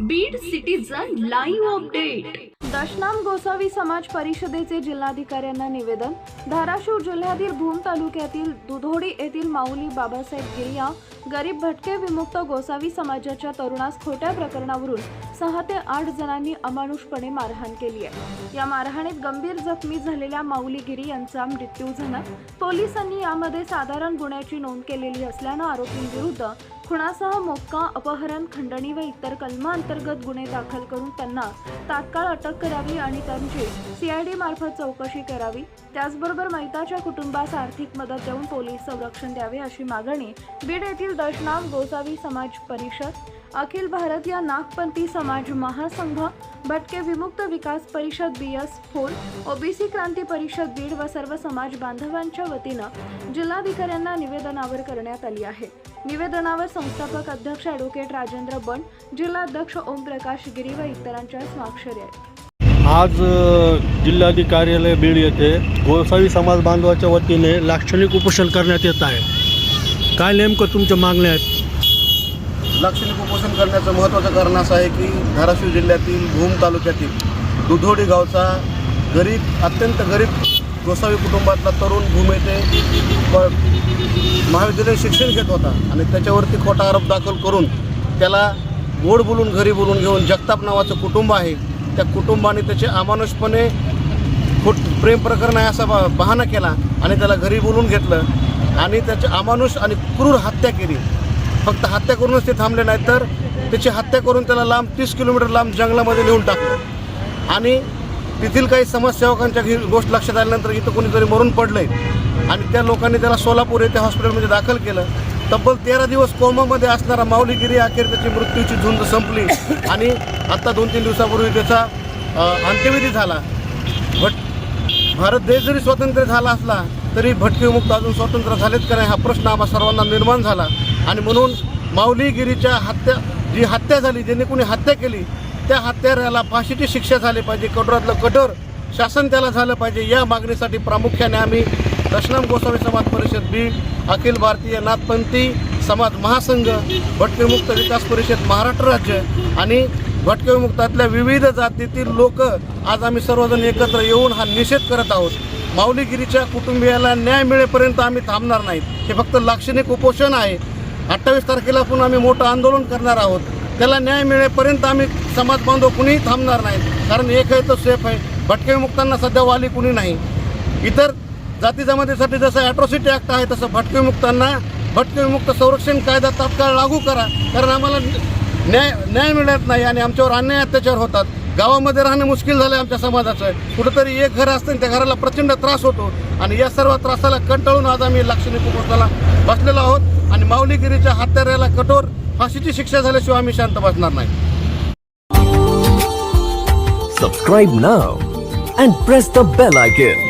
Beed citizen live update. Dashnam Gosavi समाज परिषदेचे जिल्हाधिकाऱ्यांना निवेदन. धाराशिव जिल्ह्यातील भूम तालुक्यातील दुधोडी येथील माऊली बाबासाहेब गिरिया गरीब भटके विमुक्त गोसावी समाजाच्या तरुणास खोट्या प्रकरणावरून सहा ते आठ जणांनी अमानुषपणे मारहाण केली आहे. या मारहाणीत गंभीर जखमी झालेल्या माऊली गिरी यांचा मृत्यू झाला. पोलिसांनी यामध्ये साधारण गुन्ह्याची नोंद केलेली असल्यानं आरोपींविरुद्ध खुणासह मोक्का अपहरण खंडणी व इतर कलमांतर्गत गुन्हे दाखल करून त्यांना तात्काळ अटक करावी आणि त्यांची सीआयडी मार्फत चौकशी करावी. त्याचबरोबर मैताच्या कुटुंबास आर्थिक मदत देऊन पोलीस संरक्षण द्यावे अशी मागणी बीड येथील दशनाम गोसावी समाज परिषद अखिल भारतीय नागपंथी समाज महासंघ भटके विमुक्त विकास परिषद बी एस फोल ओबीसी क्रांती परिषद बीड व सर्व समाज बांधवांच्या वतीनं जिल्हाधिकाऱ्यांना निवेदनावर करण्यात आली आहे. निवेदनावर संस्थापक अध्यक्ष ॲडव्होकेट राजेंद्र बन जिल्हाध्यक्ष ओमप्रकाश गिरी व इतरांच्या स्वाक्षरी आहेत. आज जिल्हाधिकारी कार्यालय बीड येथे गोसावी समाज बांधवाच्या वतीने लाक्षणिक उपोषण करण्यात येत आहे. काय नेमकं तुमच्या मागण्या आहेत? लाक्षणिक उपोषण करण्याचं महत्त्वाचं कारण असं आहे की धाराशिव जिल्ह्यातील भूम तालुक्यातील दुधोडी गावचा गरीब अत्यंत गरीब गोसावी कुटुंबातला तरुण भूम येथे महाविद्यालय महाविद्यालयीन शिक्षण घेत होता आणि त्याच्यावरती खोटा आरोप दाखल करून त्याला गोड बोलून घरी बोलून घेऊन जगताप नावाचं कुटुंब आहे. त्या कुटुंबाने त्याचे अमानुषपणे खोट प्रेम प्रकरण आहे असा बा- केला आणि त्याला घरी बोलून घेतलं आणि त्याचे अमानुष आणि क्रूर हत्या केली. फक्त हत्या करूनच ते थांबले नाही तर त्याची हत्या करून त्याला लांब तीस किलोमीटर लांब जंगलामध्ये नेऊन टाकलं. आणि तेथील काही समाजसेवकांच्या घी गोष्ट लक्षात आल्यानंतर इथं कोणीतरी मरून पडलंय. आणि त्या लोकांनी त्याला सोलापूर येथे हॉस्पिटलमध्ये दाखल केलं. तब्बल तेरा दिवस कोमामध्ये असणारा माऊलीगिरी अखेर त्याची मृत्यूची झुंज संपली. आणि आत्ता दोन तीन दिवसापूर्वी त्याचा अंत्यविधी झाला. भट भारत देश जरी स्वतंत्र झाला असला तरी भटकेमुक्त अजून स्वतंत्र झालेत का नाही हा प्रश्न आम्हा सर्वांना निर्माण झाला. आणि म्हणून माऊलीगिरीच्या हत्या जी हत्या झाली ज्यांनी कोणी हत्या केली त्या हत्याऱ्याला फाशीची शिक्षा झाली पाहिजे. कठोरातलं कठोर शासन त्याला झालं पाहिजे. या मागणीसाठी प्रामुख्याने आम्ही दशनाम गोसावी समाज परिषद बीड अखिल भारतीय नाथपंथी समाज महासंघ भटकेमुक्त विकास परिषद महाराष्ट्र राज्य आणि भटकेमुक्तातल्या विविध जातीतील लोक आज आम्ही सर्वजण एकत्र येऊन हा निषेध करत आहोत. माऊलीगिरीच्या कुटुंबियाला न्याय मिळेपर्यंत आम्ही थांबणार नाहीत. हे फक्त लाक्षणिक उपोषण आहे. अठ्ठावीस तारखेला पण आम्ही मोठं आंदोलन करणार आहोत. त्याला न्याय मिळेपर्यंत आम्ही समाज बांधव कुणीही थांबणार नाहीत. कारण एक आहे तो सेफ आहे. भटकेमुक्तांना सध्या वाली कुणी नाही. इतर जाती जमातीसाठी जसं ॲट्रॉसिटी ॲक्ट आहे तसं भटकेमुक्तांना भटकेमुक्त संरक्षण कायदा तात्काळ लागू करा. कारण आम्हाला न्याय न्याय मिळत नाही आणि आमच्यावर अन्याय अत्याचार होतात. गावामध्ये राहणं मुश्किल झालं आहे आमच्या समाजाचं. कुठंतरी एक घर असतं त्या घराला प्रचंड त्रास होतो. आणि या सर्व त्रासाला कंटाळून आज आम्ही लक्षणी कुपोषणाला बसलेलो आहोत. आणि माऊलीगिरीच्या हत्याऱ्याला कठोर फाशीची शिक्षा झाल्याशिवाय आम्ही शांत बसणार नाही. Subscribe now and press the bell icon.